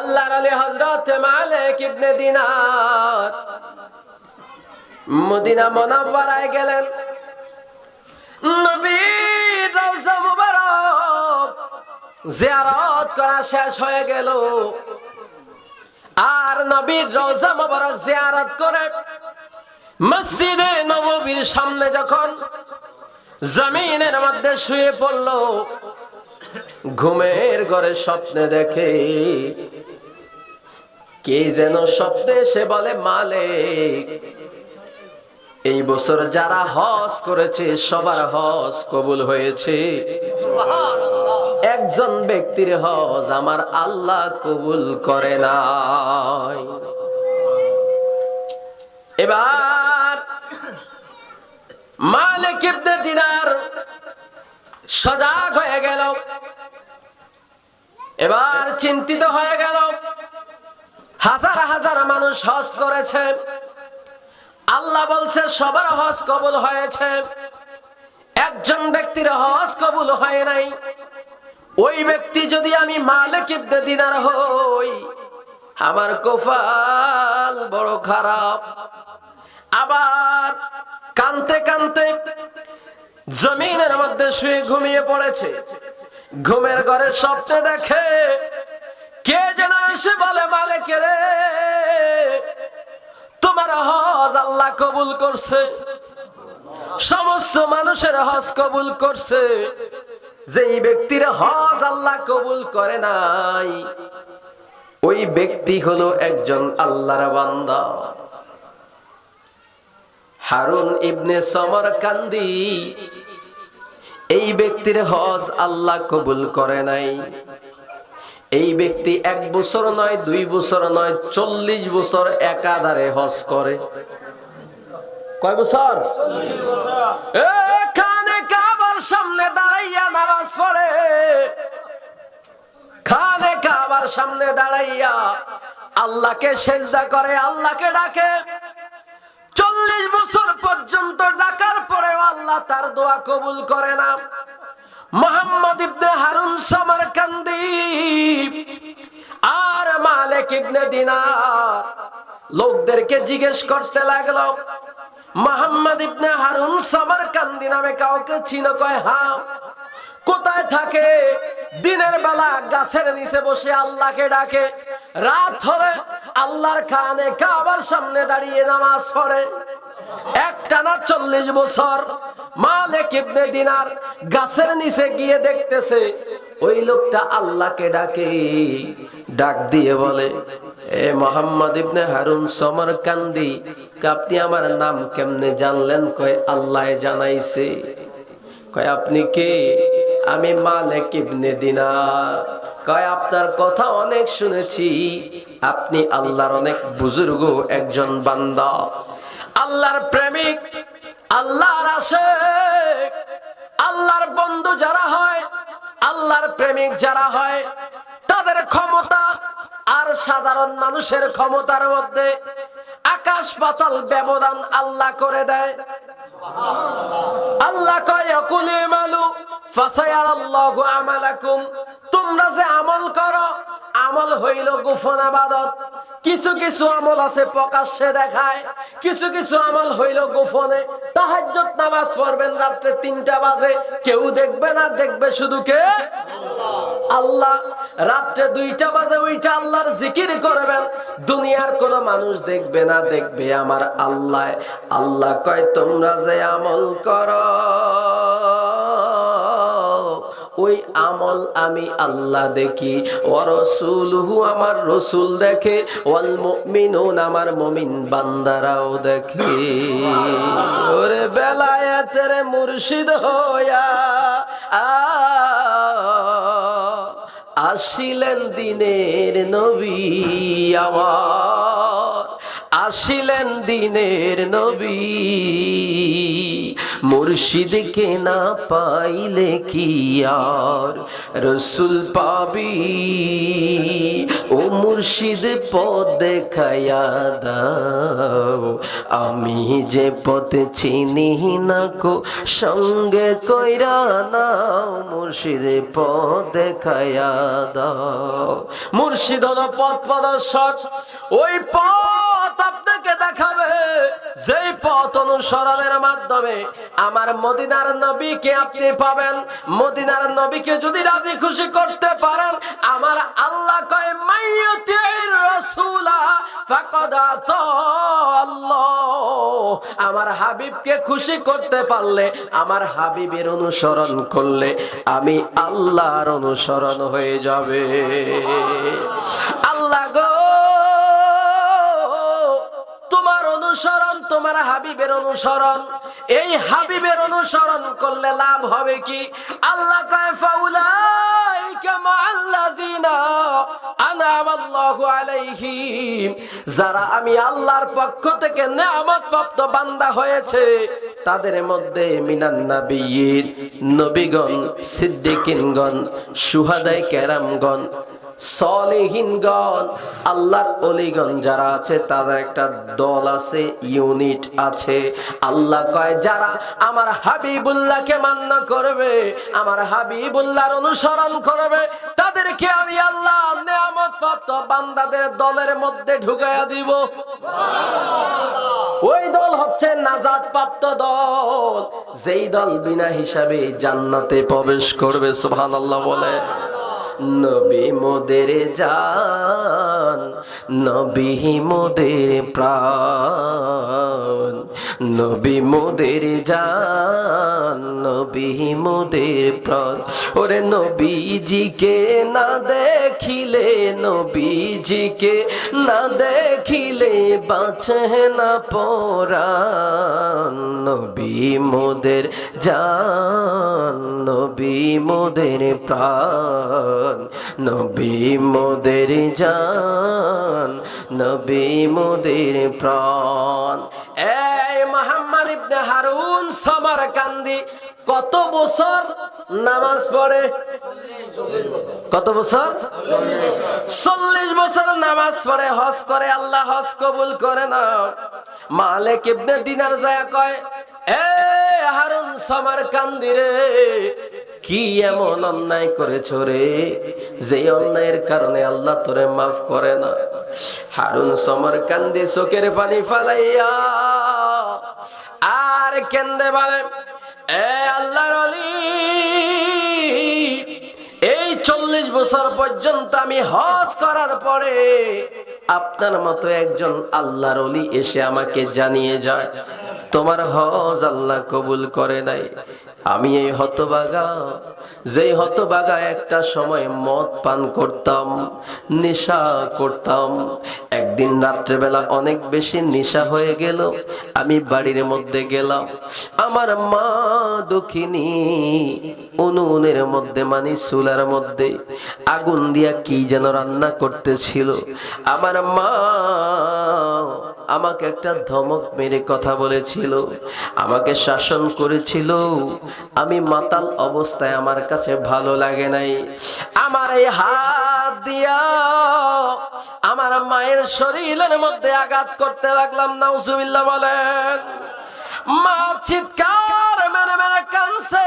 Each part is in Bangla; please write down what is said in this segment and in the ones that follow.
আল্লাহর আলী হজরত মালিক ইবনে দিনার। মদিনা মনাব্বারায় গেলেন। নবীর রওজা মুবারক জিয়ারত করা শেষ হয়ে গেল। আর নবীর রওজা মুবারক জিয়ারত করে মসজিদে নববীর সামনে যখন জমিনের মধ্যে শুয়ে পড়ল, ঘুমের ঘরে স্বপ্নে দেখে কে যেন স্বপ্নে সে বলে, মালিক, এই বছর যারা হজ করেছে, সবার হজ কবুল হয়েছে। একজন ব্যক্তির হজ আমার আল্লাহ কবুল করে নাই। এবার মালিক ইবনে দিনার সজাগ হয়ে গেল। এবার চিন্তিত হয়ে গেল। হাজার হাজার মানুষ হজ করেছে। আল্লাহ বলছে, সবার হজ কবুল হয়েছে। একজন ব্যক্তির হজ কবুল হয় নাই। ওই ব্যক্তি যদি আমি মালিক ইবনে দিনার হই, আমার কোফাল বড় খারাপ। আবার কানতে কানতে জমিনের মধ্যে শুয়ে ঘুমিয়ে পড়েছে। ঘুমের ঘরে স্বপ্নে দেখে কে যেন এসে বলে, মালিক রে, তোমার হজ আল্লাহ কবুল করছে। সমস্ত মানুষের হজ কবুল করছে। যেই ব্যক্তির হজ আল্লাহ কবুল করে নাই, ওই ব্যক্তি হলো একজন আল্লাহর বান্দা। হারুন ইবনে সমর কান্দি এই ব্যক্তির হজ আল্লাহ কবুল করে নাই। এই ব্যক্তি এক বছর নয়, দুই বছর নয়, চল্লিশ বছর একাধারে হজ করে। কয় বছর? খানে কাবার সামনে দাঁড়াইয়া নামাজ পড়ে। খানে কাবার সামনে দাঁড়াইয়া আল্লাহকে করে, আল্লাহকে ডাকে। চল্লিশ বছর পর্যন্ত ডাকার পরেও আল্লাহ তার দোয়া কবুল করে না। মোহাম্মদ ইবনে হারুন সামারকান্দি আর মালিক ইবনে দিনার। লোকদেরকে জিজ্ঞেস করতে লাগল, মোহাম্মদ ইবনে হারুন সামারকান্দি নামে কাউকে চিনো কয়? হ্যাঁ। কোথায় থাকে? দিনের বেলা গাছের নিচে বসে আল্লাহকে ডাকে। রাত হলে আল্লাহর খানে কাবার সামনে দাঁড়িয়ে নামাজ পড়ে। একটানা চল্লিশ বছর মালিক ইবনে দিনার গাছের নিচে গিয়ে দেখতেছে, ওই লোকটা আল্লাহকে ডাকে, ডাক দিয়ে বলে, এ মোহাম্মদ ইবনে হারুন সমর কান্দি আপনি আমার নাম কেমনে জানলেন? কয়, আল্লাহ জানাইছে। কয়, আপনি কে? আমি মালিক ইবনে দিনার। কয়, আপনার কথা অনেক শুনেছি। আপনি আল্লাহর অনেক বুজুর্গ একজন বান্দা। আল্লাহর প্রেমিক আল্লাহর আশেক, আল্লাহর বন্ধু যারা হয়, আল্লাহর প্রেমিক যারা হয়, তাদের ক্ষমতা আর সাধারণ মানুষের ক্ষমতার মধ্যে আকাশ পাতাল ব্যবধান আল্লাহ করে দেয়। আল্লাহ কয় কুলি মালু, ফাসায়াল্লাহু আমালাকুম। তোমরা যে আমল করো, আমল হইল গোপন আবাদত। কিছু কিছু আমল আছে প্রকাশ্যে দেখায়, কিছু কিছু আমল হইল গোপনে। তাহাজ্জুদ নামাজ পড়বেন রাত্রে তিনটা বাজে, কেউ দেখবে না, দেখবে শুধু কে? আল্লাহ। রাত্রে দুইটা বাজে ওইটা আল্লাহর জিকির করবেন। দুনিয়ার কোন মানুষ দেখবে না, দেখবে আমার আল্লাহ। আল্লাহ কয়, তোমরা যে আমল করো ওই আমল আমি আল্লাহ দেখি, ও রসুলহু আমার রসুল দেখে, ওয়াল মুমিনুন আমার মুমিন বান্দারাও দেখে। ওরে বেলায়েতের মুর্শিদ হইয়া আসিলেন দিনের নবী আমার, আসিলেন দিনের নবী মুর্শিদকে না পাইলে কি আর? রসুল পাবি ও মুর্শিদ পদ দেখায়া আমি যে পথ চিনি না কো সঙ্গে কইরা নাও, মুর্শিদ পথ দেখায়া দাও। মুর্শিদ হলো পথ প্রদর্শক। ওই পথ আপনাকে দেখাবে, যেই পথ অনুসরণের মাধ্যমে আমার মদিনার নবীকে আপনি পাবেন। মদিনার নবীকে যদি রাজি খুশি করতে পারেন, আমার আল্লাহ কয় মাইয়তির রাসূলা, ফাকাদ আল্লাহ। আমার হাবিবকে খুশি করতে পারলে, আমার হাবিবের অনুসরণ করলে, আমি আল্লাহর অনুসরণ হয়ে যাবে। আল্লাহ গো তোমার অনুসরণ, তোমার হাবিবের অনুসরণ। এই হাবিবের অনুসরণ করলে লাভ হবে কি? আল্লাহ কয়, ফাউলাইকা যারা আমি আল্লাহর পক্ষ থেকে নেয়ামত প্রাপ্ত বান্দা হয়েছে, তাদের মধ্যে মিনান নাবিয়িন নবীগণ, সিদ্দিকিনগণ, সুহাদায়ে কেরামগণ সলেহিনগণ আল্লাহর অলিগণ যারা আছে তাদের একটা দল আছে ইউনিট আছে। আল্লাহ কয় যারা আমার হাবিবুল্লাহকে মান্য করবে আমার হাবিবুল্লাহর অনুসরণ করবে তাদেরকে আমি আল্লাহ নেয়ামত প্রাপ্ত বান্দাদের দলের মধ্যে ঢুকাইয়া দিব। ওই দল হচ্ছে নাজাদ প্রাপ্ত দল। যেই দল বিনা হিসাবে জান্নাতে প্রবেশ করবে সুবহানাল্লাহ বলে। নবী মোদের জান, নবী মোদের প্রাণ, নবী মোদের জান, নবী মোদের প্রাণ। ওরে নবীজিকে না দেখিলে, নবীজিকে না দেখিলে বাঁচে না পরাণ। নবী মোদের জান, নবী মোদের প্রাণ। নবী মোদের জান, নবী মোদের প্রাণ। এই মোহাম্মদ ইবনে হারুন সামারকান্দি কত বছর নামাজ পড়ে? কত বছর? চল্লিশ বছর নামাজ পড়ে, হজ করে, আল্লাহ হজ কবুল করে না। মালিক ইবনে দিনার যায় কয়, এ হারুন সামার কান্দিরে কি এমন অন্যায় করেছ রে? যে অন্যায়ের কারণে আল্লাহ তোরে মাফ করে না। হারুন সমর কান্দি চোখের পানি ফালাইয়া আর কেন্দে বলে, এ আল্লাহর অলি এই চল্লিশ বছর পর্যন্ত আমি হজ করার পরে আপনার মতো একজন আল্লাহর অলি এসে আমাকে জানিয়ে যায়, তোমার হজ আল্লাহ কবুল করে নাই। আমি এই হতবাগা, যেই হতবাগা একটা সময় মদ পান করতাম, নেশা করতাম। একদিন রাত্রেবেলা অনেক বেশি নেশা হয়ে গেল, আমি বাড়ির মধ্যে গেলাম। আমার মা দক্ষিণী উনুনের মধ্যে মানে চুলার মধ্যে আগুন দিয়া কি যেন রান্না করতেছিল। আমার মা আমাকে একটা ধমক মেরে কথা বলেছিল, আমাকে শাসন করেছিল। আমি মাতাল অবস্থায় আমার কাছে ভালো লাগে নাই। আমার এই হাত দিয়া আমার মায়ের শরীরের মধ্যে আঘাত করতে লাগলাম, নাউজুবিল্লাহ বলেন। মা চিৎকার মেরে মেরে কানছে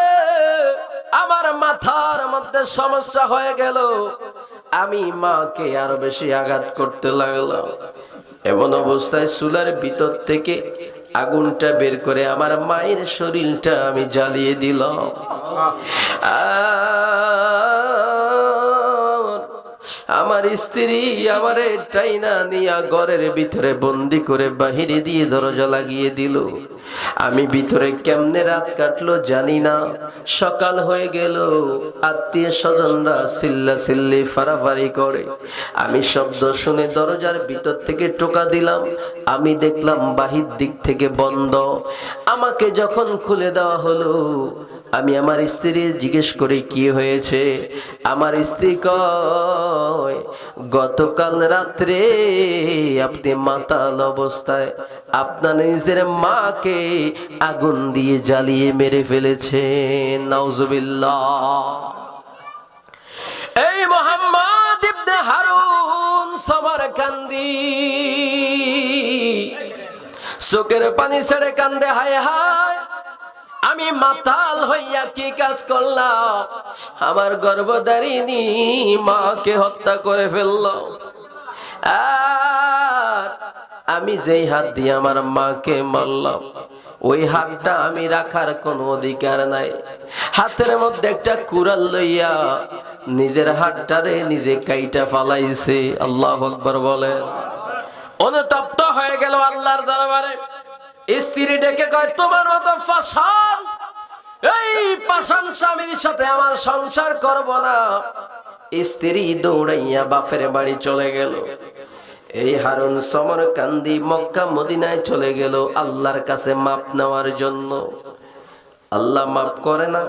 আমার মাথার মধ্যে সমস্যা হয়ে গেল। আমি মাকে আরও বেশি আঘাত করতে লাগলাম। এমন অবস্থায় চুলার ভিতর থেকে আগুনটা বের করে আমার মায়ের শরীরটা আমি জ্বালিয়ে দিলাম। আর আমার স্ত্রী আমার টাইনা নিয়া ঘরের ভিতরে বন্দি করে বাহিরে দিয়ে দরজা লাগিয়ে দিল। আমি ভিতরে কেমনে রাত কাটলো জানি না। সকাল হয়ে গেল, আত্মীয় স্বজনরা সিল্লা সিল্লি ফারাফারি করে। আমি শব্দ শুনে দরজার ভিতর থেকে টোকা দিলাম। আমি দেখলাম বাহির দিক থেকে বন্ধ। আমাকে যখন খুলে দেওয়া হলো আমি আমার স্ত্রী জিজ্ঞেস করে, কি হয়েছে? আমার স্ত্রী কয়, গতকাল রাত্রে আপনি মাতাল অবস্থায় আপনার নিজের মাকে আগুন দিয়ে জ্বালিয়ে মেরে ফেলেছেন। নাউজুবিল্লাহ। এই মোহাম্মদ ইবনে হারুন সামারকান্দি। চোখের পানি ছেড়ে কান্দে, হায় হায়। আমি মাতাল হইয়া কি কাজ করলাম? আমার গর্ভধারিণী মাকে হত্যা করে ফেললাম আর আমি যেই হাত দিয়ে আমার মাকে মারলাম, ওই হাতটা আমি রাখার কোনো অধিকার নাই। হাতের মধ্যে একটা কুড়াল লইয়া নিজের হাতটারে নিজে কাইটা ফালাইছে। আল্লাহ আকবর বলেন। অনুতপ্ত হয়ে গেল আল্লাহর দরবারে। স্ত্রী ডেকে কয়, তোমার মতো ফসল? এই পাশান স্বামীর সাথে আমার সংসার করব না। স্ত্রী দৌড়াইয়া বাপের বাড়ি চলে গেল। এই হারুন সমর কান্দি মক্কা মদিনায় চলে গেল আল্লাহর কাছে মাপ নেওয়ার জন্য। আল্লাহ মাফ করে না।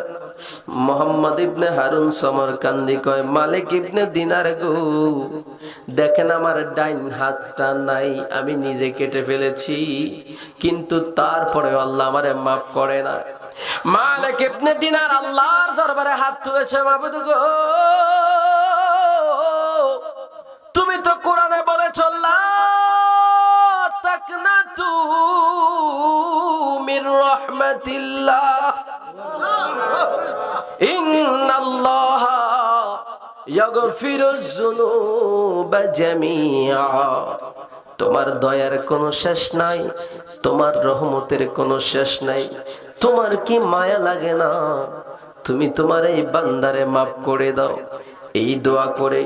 মোহাম্মদ ইবনে হারুন সমর কান্দি কয়, মালিক ইবনে দিনার গো, দেখেন আমার ডাইন হাতটা নাই, আমি নিজে কেটে ফেলেছি, কিন্তু তারপরে আল্লাহ আমারে মাফ করে না। মালিক ইবনে দিনার আল্লাহর দরবারে হাত তুলেছে মাবুদ গো, তুমি তো কোরআনে বলে চললা তাকনাতু মির রাহমাতিল্লাহ। তোমার দয়ার কোনো শেষ নাই, তোমার রহমতের কোনো শেষ নাই। তোমার কি মায়া লাগে না? তুমি তোমার এই বান্দারে মাফ করে দাও। এই দোয়া করে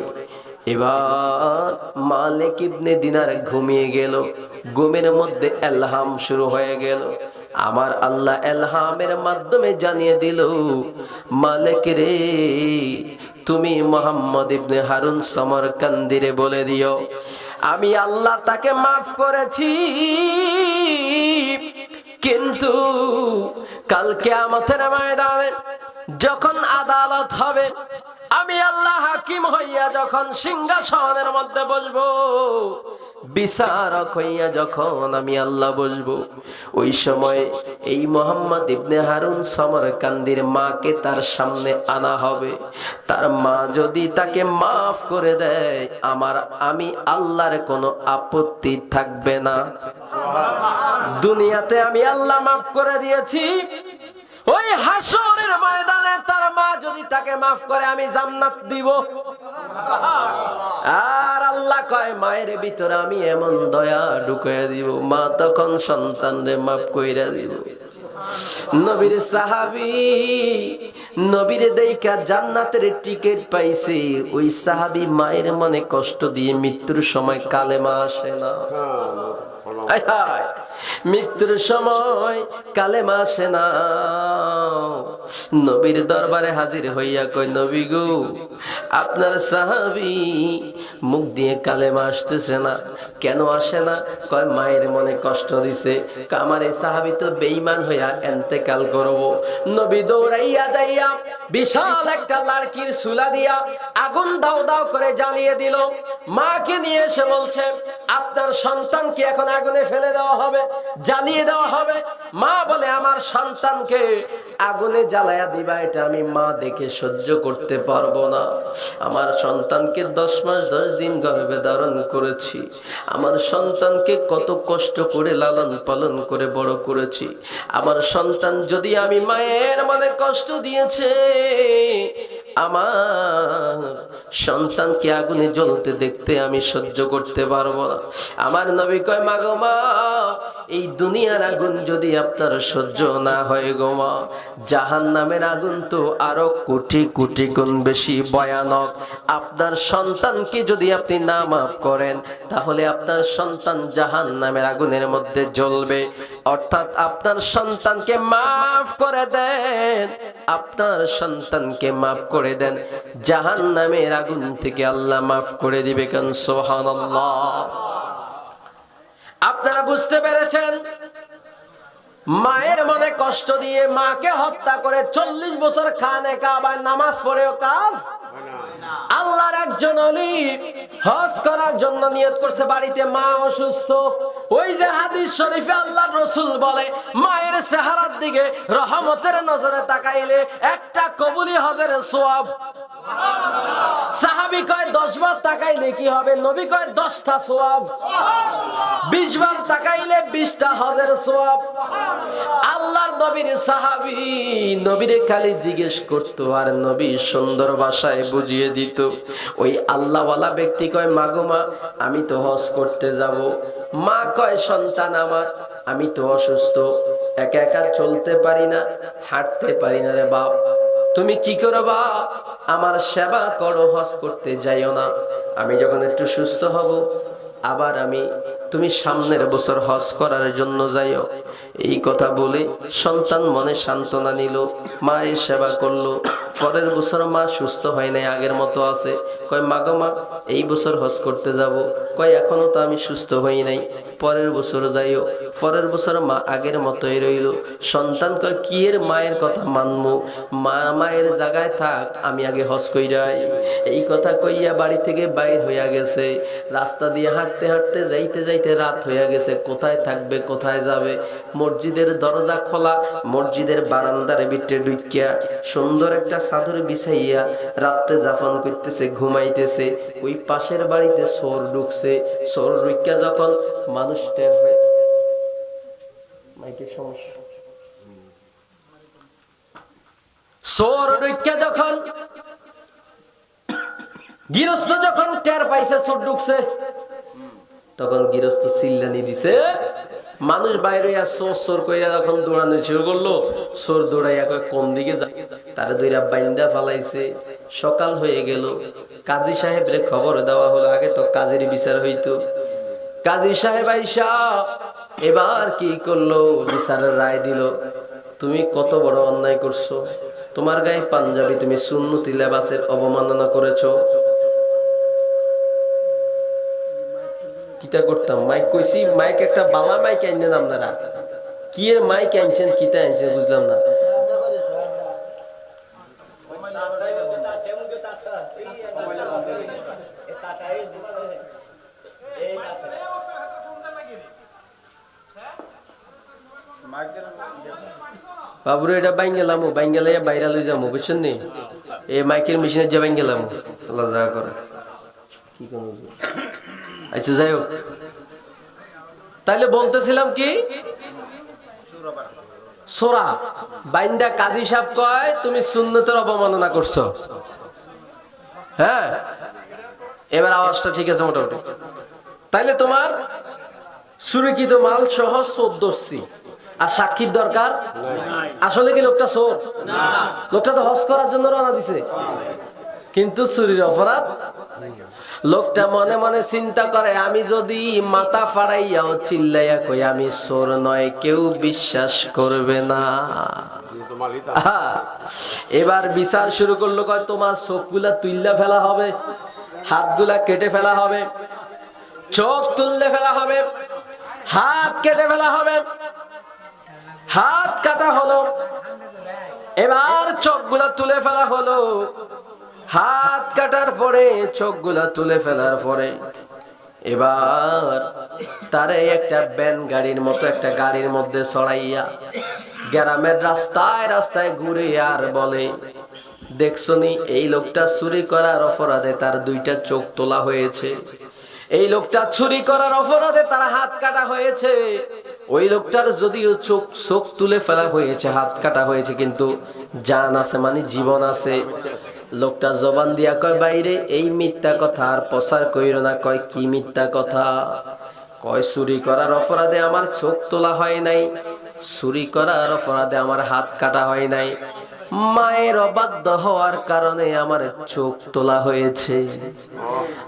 এবার মালিক ইবনে দিনার ঘুমিয়ে গেল। ঘুমের মধ্যে এলহাম শুরু হয়ে গেল। আমার আল্লাহ এলহামের মাধ্যমে জানিয়ে দিল, মালিক রে তুমি মোহাম্মদ ইবনে হারুন সমর কান্দিরে বলে দিও, আমি আল্লাহ তাকে মাফ করেছি, কিন্তু কালকে আমাদের ময়দানে যখন আদালত হবে আমি আল্লাহ হাকিম হইয়া যখন সিংহাসনের মধ্যে বসবো বিচারক হইয়া যখন আমি আল্লাহ বসবো, ওই সময় এই মোহাম্মদ ইবনে হারুন সমর কান্দির মাকে তার সামনে আনা হবে। তার মা যদি তাকে মাফ করে দেয়, আমার, আমি আল্লাহর কোনো আপত্তি থাকবে না। দুনিয়াতে আমি আল্লাহ মাফ করে দিয়েছি। ওই হাসরের ময়দানে তার মা যদি তাকে মাফ করে, আমি জান্নাত দিব। আর আল্লাহ কয়, মায়ের ভিতরে আমি এমন দয়া ঢুকাইয়া দিব, মা তখন সন্তানরে মাফ কইরা দিব। নবীর সাহাবি, নবীর দেইকা জান্নাতের টিকিট পাইছে। ওই সাহাবি মায়ের মনে কষ্ট দিয়ে মৃত্যুর সময় কালেমা আসে না। হায় হায়। মৃত্যুর সময় কালে মাসে না। নবীর দরবারে হাজির হইয়া কই নবী গো, আপনার সাহাবি মুখ দিয়ে কালেমা আসতেছে না। কেন আসে না? কয়, মায়ের মনে কষ্ট দিছে। এই সাহাবি তো বেইমান হইয়া এন্তেকাল করব। নবী দৌড়াইয়া যাইয়া বিশাল একটা লাড়কির সুলা দিয়া আগুন দাও দাও করে জ্বালিয়ে দিল। মাকে নিয়ে এসে বলছে, আপনার সন্তানকে এখন আগুনে ফেলে দেওয়া হবে। জ্বালিয়ে দেওয়া হবে। মা বলে, আমার সন্তানকে আগুনে জ্বালায়া দিবা, এটা আমি মা দেখে সহ্য করতে পারব না। আমার সন্তানকে দশ মাস, দশ দিন গর্ভে ধারণ করেছি। আমার সন্তানকে কত কষ্ট করে লালন পালন করে বড় করেছি। আমার সন্তান যদি আমি মায়ের মনে কষ্ট দিয়েছে, আমার সন্তানকে আগুনে জ্বলতে দেখতে আমি সহ্য করতে পারব না। আমার নবী কয় মাগো মা এই দুনিয়ার আগুন যদি আপনার সহ্য না হয় গো মা জাহান নামের আগুন তো আরও কোটি কোটি গুণ বেশি ভয়ানক। আপনার সন্তানকে যদি আপনি না মাফ করেন, তাহলে আপনার সন্তান জাহান নামের আগুনের মধ্যে জ্বলবে। অর্থাৎ আপনার সন্তানকে মাফ করে দেন। আপনার সন্তানকে মাফ করে দেন। জাহান নামের আগুন থেকে আল্লাহ মাফ করে দিবে কেন? সোহান আপনারা বুঝতে পেরেছেন? মায়ের মনে কষ্ট দিয়ে মাকে হত্যা করে চল্লিশ বছর খানে কাবায় নামাজ পড়েও কাজ আল্লাহর একজন অলি হজ করার জন্য নিয়ত করছে, বাড়িতে মা অসুস্থ। ওই যে হাদিস শরীফে আল্লাহ রসুল বলে, মায়ের চেহারার দিকে রহমতের নজরে তাকাইলে একটা কবুলি হজের সোয়াব। সাহাবি কয়, দশ বার তাকাইলে কি হবে? নবী কয়, দশটা সোয়াব। বিশ বার তাকাইলে বিশটা হজের সোয়াব। আল্লাহর নবীর সাহাবি, নবীরে খালি জিজ্ঞেস করতো, আর নবী সুন্দর ভাষায় বুঝিয়ে দিত, ওই আল্লাহওয়ালা ব্যক্তি কয়, মাগো মা, আমি তো হজ করতে যাব। মা কয়, সন্তান আমার, আমি তো অসুস্থ। একা একা চলতে পারি না, হাঁটতে পারি না রে বাপ। তুমি কি করবা আমার সেবা করো, হজ করতে যাইও না। আমি যখন একটু সুস্থ হব, আবার আমি, তুমি সামনের বছর হজ করার জন্য যাইও। এই কথা বলে সন্তান মনে সান্ত্বনা নিল, মায়ের সেবা করল। পরের বছর মা সুস্থ হয় নাই, আগের মতো আছে। কয়, মা গো মা, এই বছর হজ করতে যাব। কয়, এখনও তো আমি সুস্থ হই নাই। পরের বছর যাইও, পরের বছর মা আগের মতোই রইল। সন্তান কয়, কি এর মায়ের কথা মানবো মা মায়ের জায়গায় থাক, আমি আগে হজ কইরাই। এই কথা কইয়া বাড়ি থেকে বাইর হইয়া গেছে। রাস্তা দিয়ে হাঁটতে হাঁটতে যাইতে যাইতে রাত হইয়া গেছে। কোথায় থাকবে, কোথায় যাবে? মসজিদের দরজা খোলা, মসজিদের বারান্দার ভিতরে ঢুকিয়া সুন্দর একটা চাদর বিছাইয়া রাত্রে জাফন করতেছে, ঘুমাইতেছে। ওই পাশের বাড়িতে সোর ঢুকছে। সোর ঢুকিয়া যখন মানুষ টের হয়ে মাইকের সমস্যা। সোর ঢুকিয়া যখন গৃহস্থ যখন টের পাইছে সোর ঢুকছে, তখন গৃহস্থ চিল্লানি দিছে। মানুষ বাইরে সোর সোর কইরা যখন দৌড়ানো শুরু করল সোর দৌড়াইয়া কয়, কোন দিকে যায় তারা দুইরা বাইন্দা ফালাইছে। সকাল হয়ে গেল। কাজী সাহেবরে খবর দেওয়া হলো, আগে তো কাজের বিচার হইতো। কাজী সাহেব আইসা এবার কি করল? বিচারের রায় দিল, তুমি কত বড় অন্যায় করছ। তোমার গায়ে পাঞ্জাবি তুমি সুন্নতি লেবাসের অবমাননা করেছ। কিতা করতাম। মাইক কইছি, মাইক একটা বালা মাইক আইনেন আপনারা। কি এর মাইক আনছেন কিতা আনছেন বুঝলাম না। বাবুরে, এটা বাইন গেলাম বাইন গেলে বাইরে লই যাব বুঝছেন নি? এই মাইকের মেশিনের যে বাইন গেলাম আল্লাহ যা করে কি কোন আচ্ছা যাই হোক। তাইলে বলতেছিলাম কি? সোরা, বাইন্দা কাজী সাহেব কয়, তুমি সুন্নতের অবমাননা করছ। হ্যাঁ? এবার আওয়াজটা ঠিক আছে মোটামুটি। তাইলে তোমার সুরক্ষিত মাল সহ চোদ্দশি আর সাক্ষীর দরকার? আসলে কি লোকটা চোর লোকটা তো হজ করার জন্য রওনা দিছে। কিন্তু চুরির অপরাধ? লোকটা মনে মনে চিন্তা করে, আমি যদি মাথা ফাড়াইয়াও চিল্লাইয়া কই, আমি সোর নয়, কেউ বিশ্বাস করবে না। এবার বিচার শুরু করল, কয়, তোমার চোখগুলা তুইল্লা ফেলা হবে, হাতগুলা কেটে ফেলা হবে, চোখ তুললে ফেলা হবে, হাত কেটে ফেলা হবে, হাত কাটা হলো, এবার চোখগুলা তুলে ফেলা হলো। হাত কাটার পরে, চোখগুলা তুলে ফেলার পরে, এবার তারে একটা ব্যান গাড়ির মতো, একটা গাড়ির মধ্যে চড়াইয়া গ্রামের রাস্তায় রাস্তায় ঘুরে আর বলে, দেখছনি, এই লোকটা চুরি করার অপরাধে তার দুইটা চোখ তোলা হয়েছে। এই লোকটা চুরি করার অপরাধে তার হাত কাটা হয়েছে। ওই লোকটার যদিও চোখ চোখ তুলে ফেলা হয়েছে, হাত কাটা হয়েছে, কিন্তু জান আছে মানে জীবন আছে। লোকটা জবান দিয়া কয়, বাইরে এই মিথ্যা কথা আর প্রচার কইর না। কয়, কি মিথ্যা কথা? কয়, চুরি করার অপরাধে আমার চোখ তোলা হয় নাই। চুরি করার অপরাধে আমার হাত কাটা হয় নাই। মায়ের অবাধ্য হওয়ার কারণে আমার চোখ তোলা হয়েছে।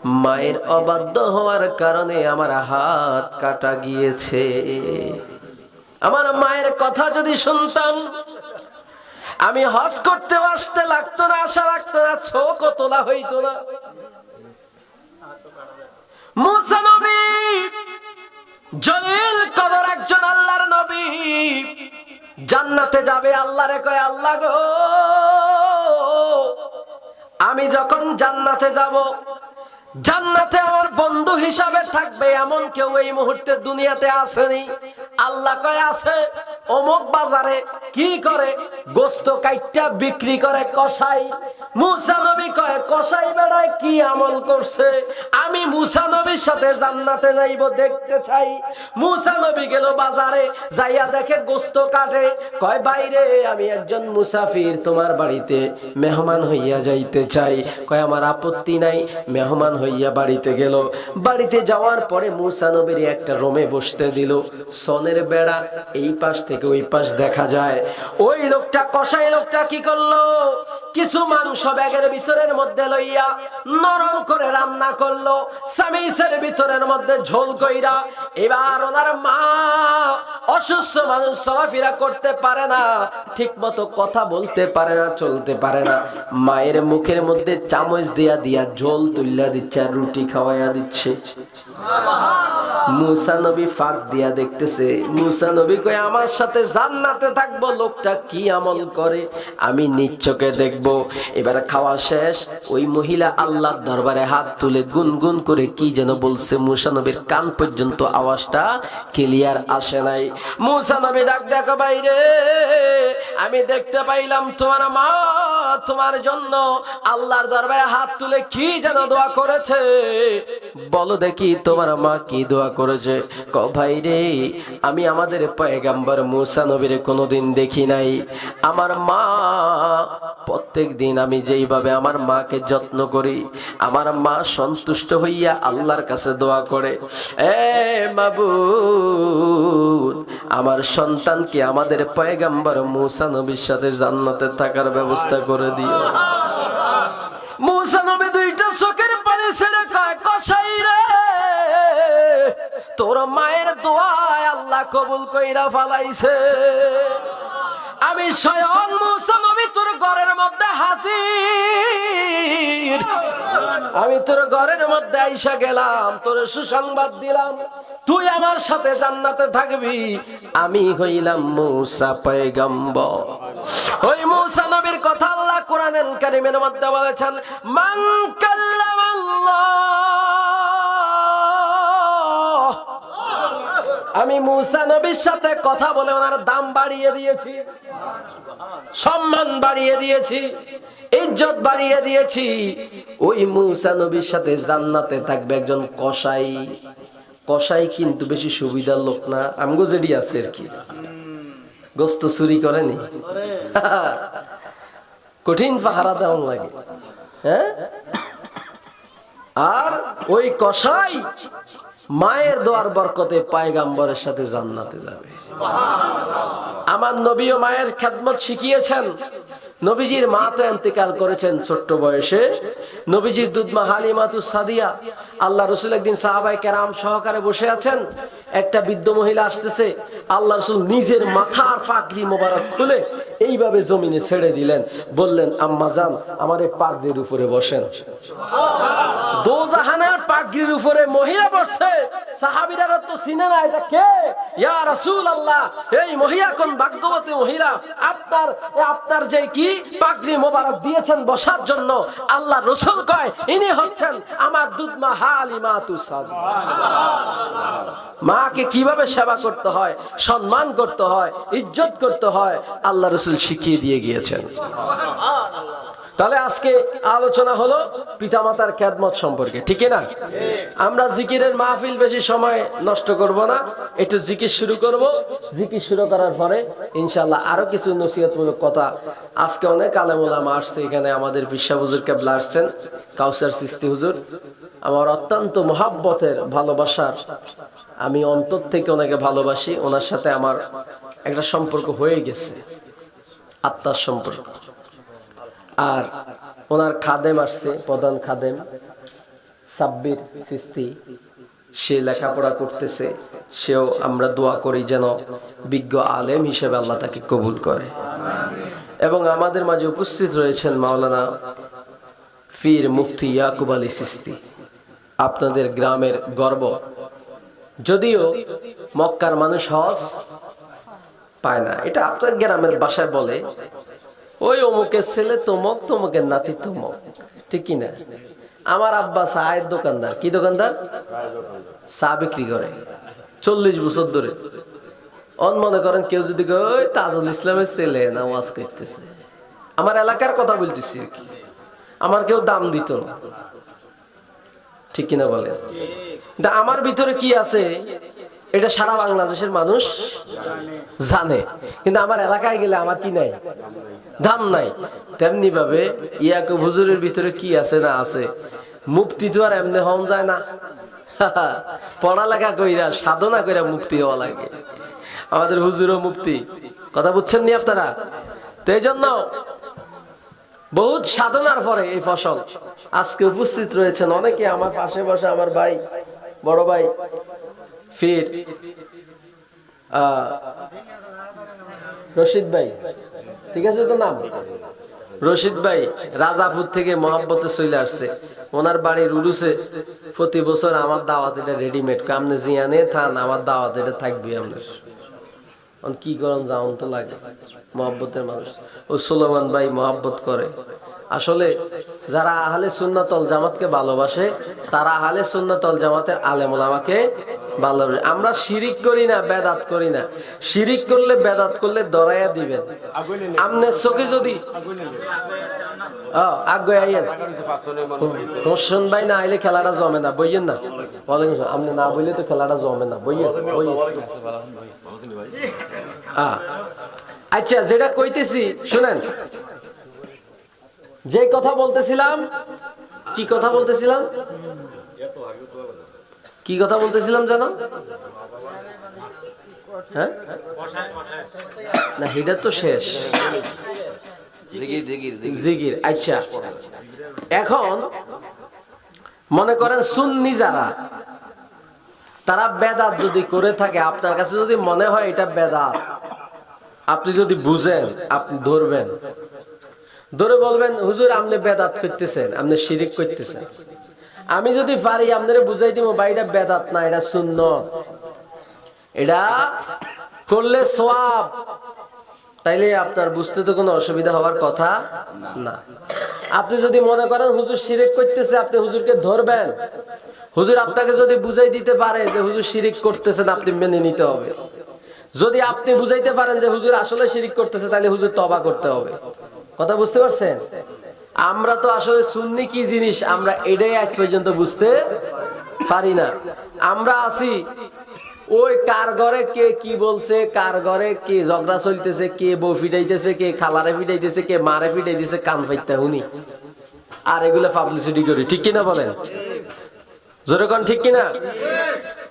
মায়ের অবাধ্য হওয়ার কারণে আমার হাত কাটা গিয়েছে। আমার মায়ের কথা যদি শুনতাম আমি হজ করতে আসতে লাগতো না আশা লাগতো না চোখও তোলা হইতো না। একজন আল্লাহর জান্নাতে যাবে আল্লাহ রে কয়, আল্লাহ গো, আমি যখন জান্নাতে যাব জান্নাতে আমার বন্ধু হিসাবে থাকবে এমন কেউ এই মুহূর্তে দুনিয়াতে আসেনি। আল্লাহ কয়, আছে, অমুক বাজারে কি করে? গোস্ত কাইটটা বিক্রি করে কসাই। মুসা নবী কয়, কসাই বেড়ায় কি আমল করছে? আমি মুসা নবীর সাথে জান্নাতে যাইব দেখতে চাই। মুসা নবী গেল বাজারে, যাইয়া দেখে গোস্ত কাটে। কয় বাইরে আমি একজন মুসাফির, তোমার বাড়িতে মেহমান হইয়া যাইতে চাই। কয়, আমার আপত্তি নাই, মেহমান হইয়া বাড়িতে গেল। বাড়িতে যাওয়ার পরে মুসা নবীর একটা রোমে বসতে দিল। সনের বেড়া এই পাশ থেকে ওই পাশ দেখা যায়। ওই লোকটা কষাই লোকটা কি করল? কিছু মাংস ব্যাগের ভিতরের মধ্যে লইয়া নরম করে রান্না করল। সামিসের ভিতরের মধ্যে ঝোল কইরা এবার ওনার মা অসুস্থ মানুষ চলাফেরা করতে পারে না ঠিক মতো কথা বলতে পারে না, চলতে পারে না। মায়ের মুখের মধ্যে চামচ দিয়া দিয়া ঝোল তুল্লা দিচ্ছে। আর রুটি খাওয়াইয়া দিচ্ছে। মুসা নবী ফাঁক দিয়া দেখতেছে। মুসা নবী কয়, আমার সাথে জান্নাতে থাকব, লোকটা কি আমল করে? আমি নিচ্চকে দেখব। এবার খাওয়া শেষ। ওই মহিলা আল্লাহর দরবারে হাত তুলে গুনগুন করে কি যেন বলছে। মুসা নবীর কান পর্যন্ত আওয়াজটা ক্লিয়ার আসে নাই। মুসা নবী ডাক, দেখো বাইরে, আমি দেখতে পাইলাম তোমার মা, তোমার জন্য আল্লাহর দরবারে হাত তুলে কি যেন দোয়া করেছে। বলো দেখি তোমার মা কি দোয়া করেছে। ক ভাই রে আমি আমাদের পয়গাম্বার মুসা নবীর কোনোদিন দেখি নাই। আমার মা প্রত্যেক দিন আমি যেইভাবে আমার মাকে যত্ন করি আমার মা সন্তুষ্ট হইয়া আল্লাহর কাছে দোয়া করে। এ মাবুদ আমার সন্তানকে আমাদের পয়গাম্বার মুসা নবীর সাথে জান্নাতে থাকার ব্যবস্থা করে দিও। মুসা নবী দুইটা চোখের রে, তোর মায়ের দোয়ায় আল্লাহ কবুল কইরা ফালাইছে। আমি স্বয়ং মুসা নবী তোর ঘরের মধ্যে হাসির আমি তোর ঘরের মধ্যে আইসা গেলাম, তোর সুসংবাদ দিলাম। তুই আমার সাথে জান্নাতে থাকবি, আমি হইলাম মুসা পয়গম্বর। ওই মুসা নবীর কথা আল্লাহ কোরআনুল কারীমের মধ্যে বলেছেন, মান কাল্লামাল্লাহ আমি মুসা নবীর সাথে কথা বলে ওনার দাম বাড়িয়ে দিয়েছি, সম্মান বাড়িয়ে দিয়েছি, ইজ্জত বাড়িয়ে দিয়েছি। ওই মুসা নবীর সাথে জান্নাতে থাকবে একজন কসাই। কসাই কিন্তু বেশি সুবিধার লোক না, আমগো যেডি আছে আর কি। গোস্ত চুরি করেনি। কঠিন পাহারা দেওয়ান লাগে। হ্যাঁ? আর ওই কসাই মায়ের দোয়ার বরকতে পায়গাম্বরের সাথে জান্নাতে যাবে। আমার নবী ও মায়ের খেদমত শিখিয়েছেন। নবীজির মা তো এন্তেকাল করেছেন ছোট্ট বয়সে। নবীজির দুধমা হালিমাতু সাদিয়া, আল্লাহ রসুল একদিন সাহাবাই কেরাম সহকারে বসে আছেন। একটা বৃদ্ধ মহিলা আসতেছে, আল্লাহ রসুল নিজের মাথার পাগড়ি মোবারক খুলে এইভাবে জমিনে ছেড়ে দিলেন। বললেন, আম্মা, যান, আমার এই পাগড়ির উপরে বসেন। দোজাহানের পাগড়ির উপরে মহিলা বসছে। সাহাবিরা তো চিনে না, এটা কে? ইয়া রাসূল আল্লাহ এই মহিলা কোন ভাগ্যবতী মহিলা? আপনার আপনার যে কি পাগড়ি মোবারক দিয়েছেন বসার জন্য আল্লাহ রসুল কয়, ইনি হচ্ছেন আমার দুধমা হালিমা তুসাদ মাকে কীভাবে সেবা করতে হয়, সম্মান করতে হয়, ইজ্জত করতে হয়, আল্লাহ রসুল শিখিয়ে দিয়ে গিয়েছেন। তাহলে আজকে আলোচনা হলো পিতামাতার খ্যাতমত সম্পর্কে, ঠিক না? আমরা জিকিরের মাহফিল বেশি সময় নষ্ট করব না, একটু জিকির শুরু করব। জিকির শুরু করার পরে ইনশাল্লাহ আরও কিছু নসিহতমূলক কথা। আজকে অনেক আলেমুলামা আসছে এখানে, আমাদের বিশ্বা হুজুর কেবলা আসছেন, কাউসার সিস্তি হুজুর। আমার অত্যন্ত মহাব্বতের ভালোবাসার, আমি অন্তর থেকে ওনাকে ভালোবাসি, ওনার সাথে আমার একটা সম্পর্ক হয়ে গেছে, আত্মার সম্পর্ক। আর ওনার খাদেম আসছে, প্রধান খাদেম, সাব্বির সিস্তি। সে লেখাপড়া করতেছে, সেও আমরা দোয়া করি যেন বিজ্ঞ আলেম হিসেবে আল্লাহ তাকে কবুল করে। এবং আমাদের মাঝে উপস্থিত রয়েছেন মাওলানা ফির মুফতি ইয়াকুব আলী সিস্তি। আপনাদের গ্রামের গর্ব। যদিও মক্কার মানুষ হজ পায় না, এটা আপনার গ্রামের বাসায় বলে ওই অমুকের ছেলে তমক, তমকের নাতি তমক। ঠিক কি না? আমার আব্বা চায়ের দোকানদার। কি দোকানদার? চা বিক্রি করে। চল্লিশ বছর ধরে। অন মনে করেন কেউ যদি ওই তাজুল ইসলামের ছেলে, নামাজ করতেছে। আমার এলাকার কথা বলতেছি। আমার কেউ দাম দিত না। ঠিক কিনা বলে আমার ভিতরে কি আছে, এটা সারা বাংলাদেশের মানুষ জানে। কিন্তু আমার এলাকায় গেলে আমার কি নাই? দাম নাই। তেমনি ভাবে ইয়াকুব হুজুরের ভিতরে কি আছে না আছে, মুক্তি তো আর এমনি হন যায় না। পড়ালেখা কইরা, সাধনা কইরা মুক্তি হওয়া লাগে। আমাদের হুজুরও মুক্তি। কথা বুঝছেন নি আপনারা? তো জন্য বহুত সাধনার পরে এই ফসল। আজকে উপস্থিত রয়েছেন অনেকে, আমার পাশে বসে আমার ভাই, বড় ভাই, ফির রশিদ ভাই। ঠিক আছে তো নাম রশিদ ভাই, রাজাপুর থেকে মহাব্বতে চলে আসছে। ওনার বাড়ির উরুসে প্রতি বছর আমার দাওয়াত এটা রেডিমেড কামনে জিয়ানে থান, আমার দাওয়াত এটা থাকবে আপনার কি করেন যাওন তো লাগে। মহাব্বতের মানুষ। ও সুলেমান ভাই মহাব্বত করে। আসলে যারা আহলে সুন্নাতল জামাতকে ভালোবাসে, তারা আহলে সুন্নাতল জামাতের আলেম ওলামাকে ভালোবাসে আমরা শিরিক করি না, বেদাত করি না। শিরিক করলে, বেদাত করলে দরাইয়া দিবেন। আমনে চোখে যদি ভাই না খেলাটা জমে না, বইয়েন না। না বললে তো খেলাটা জমে না আচ্ছা যেটা কইতেছি, শুনেন। যে কথা বলতেছিলাম, কি কথা বলতেছিলাম? কি কথা বলতেছিলাম জানো? হ্যাঁ? না হিডার তো শেষ। জিগির আচ্ছা। এখন মনে করেন সুন্নি যারা তারা বেদাত যদি করে থাকে আপনার কাছে যদি মনে হয় এটা বেদাত আপনি যদি বুঝেন আপনি ধরবেন। ধরে বলবেন হুজুর আপনি বেদাত করতেছেন আপনি শিরিক করতেছেন। আমি যদি পারি, আপনারে বুঝাই দিব বা এটা বেদাত না, এটা শূন্য এটা করলে সোয়াব তাইলে আপনার বুঝতে তো কোনো অসুবিধা হওয়ার কথা না। আপনি যদি মনে করেন, হুজুর শিরিক করতেছে, আপনি হুজুরকে ধরবেন। হুজুর আপনাকে যদি বুঝাই দিতে পারে যে হুজুর শিরিক করতেছেন, আপনি মেনে নিতে হবে। যদি আপনি বুঝাইতে পারেন যে হুজুর আসলে শিরিক করতেছে তাহলে হুজুর তবা করতে হবে। কথা বুঝতে পারছেন? আমরা তো আসলে সুন্নি কি জিনিস? আমরা এটাই আজ পর্যন্ত বুঝতে পারি না। আমরা আছি, ওই কার ঘরে কে কি বলছে, কার ঘরে কে ঝগড়া চলতেছে, কে বউ ফিটাইতেছে, কে খালারে ফিটাইতেছে, কে মারে ফিটাইতেছে, কান ফাইতে উনি আর এগুলো পাবলিসিটি করি, ঠিক কিনা বলেন? জোরে কোন, ঠিক কিনা?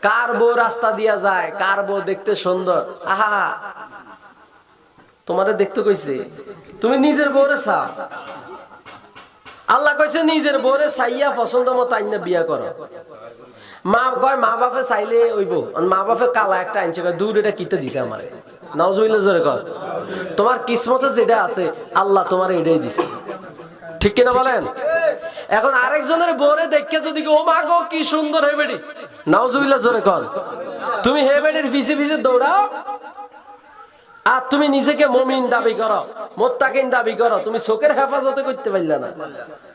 কার বউ রাস্তা দিয়া যায়, কার বউ দেখতে সুন্দর? আহা, তোমারে দেখতে কইছে। তুমি নিজের বউরে চাও। আল্লাহ কইছে নিজের বউরে চাইয়া পছন্দ মতো আইনা বিয়া করো। মা কয়, মা বাপে চাইলে ওইব মা বাপে কালা একটা আনছে দূর এটা কিতে দিছে আমারে? নজুইলে জোরে কর তোমার কিসমতে যেটা আছে, আল্লাহ তোমার এটাই দিছে। ঠিক কিনা বলেন? এখন আরেকজনের বোরে দেখে যদি ও মা গো, কি সুন্দর হে বেডি নাউজুবিল্লাহ জোরে কর তুমি হে বেডির পিছে পিছে দৌড়াও। আর তুমি নিজেকে মমিন দাবি করো, মোত্তাকিন দাবি করো, তুমি চোখের হেফাজতে করতে পারলে না।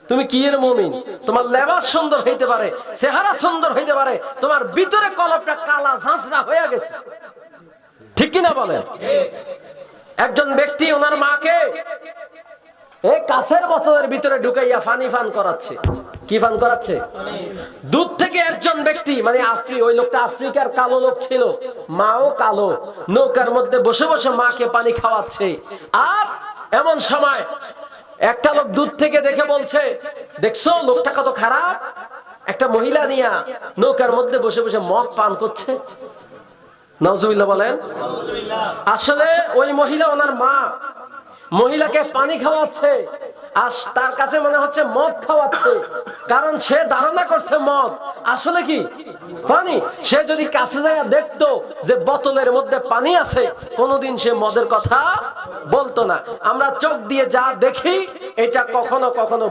তুমি কি এর মমিন? তোমার লেবাস সুন্দর হইতে পারে, চেহারা সুন্দর হইতে পারে, তোমার ভিতরে কলপটা কালা ঝাঁচরা হয়ে গেছে। ঠিক কিনা বলেন? একজন ব্যক্তি ওনার মাকে এই কাছের বোতলের ভিতরে ঢুকাইয়া ফানি ফান করাচ্ছে। কি ফান করাচ্ছে? দূর থেকে একজন ব্যক্তি মানে আফ্রি, ওই লোকটা আফ্রিকার কালো লোক ছিল, মাও কালো, নৌকার মধ্যে বসে বসে মাকে পানি খাওয়াচ্ছে। আর এমন সময় একটা লোক দূর থেকে দেখে বলছে, দেখছ, লোকটা কত খারাপ? একটা মহিলা নিয়া নৌকার মধ্যে বসে বসে মদ পান করছে। নজরুল্লাহ বলেন, আসলে ওই মহিলা ওনার মা মহিলাকে পানি খাওয়াচ্ছে, আর তার কাছে মনে হচ্ছে মদ খাওয়াচ্ছে, কারণ সে ধারণা করছে মদ। আসলে কি? পানি? সে যদি কাছে যায় দেখতো যে বোতলের মধ্যে পানি আছে, কোনোদিন সে মদের কথা বলতো না। আমরা চোখ দিয়ে যা দেখি, এটা কখনো কখনো